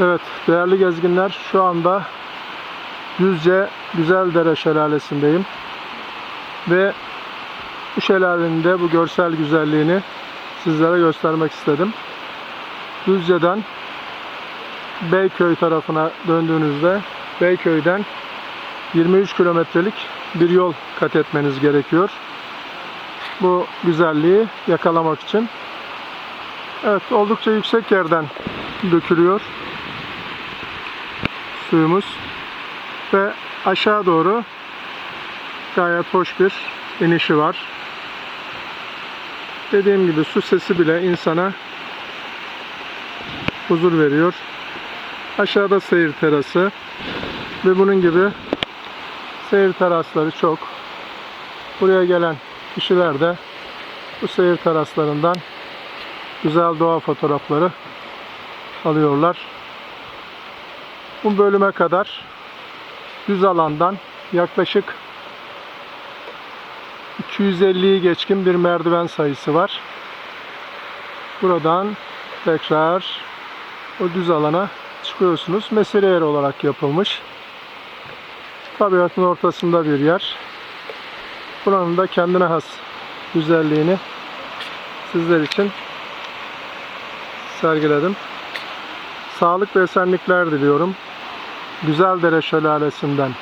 Evet değerli gezginler şu anda Düzce Güzeldere Şelalesi'ndeyim. Ve bu şelalenin de bu görsel güzelliğini sizlere göstermek istedim. Düzce'den Beyköy tarafına döndüğünüzde Beyköy'den 23 kilometrelik bir yol kat etmeniz gerekiyor. Bu güzelliği yakalamak için. Evet oldukça yüksek yerden dökülüyor suyumuz ve aşağı doğru gayet hoş bir inişi var. Dediğim gibi su sesi bile insana huzur veriyor. Aşağıda seyir terası ve bunun gibi seyir terasları çok. Buraya gelen kişiler de bu seyir teraslarından güzel doğa fotoğrafları alıyorlar. Bu bölüme kadar düz alandan yaklaşık 250'yi geçkin bir merdiven sayısı var. Buradan tekrar o düz alana çıkıyorsunuz. Mesire yer olarak yapılmış. Tabiatın ortasında bir yer. Buranın da kendine has güzelliğini sizler için sergiledim. Sağlık ve esenlikler diliyorum. Güzeldere Şelalesi'nden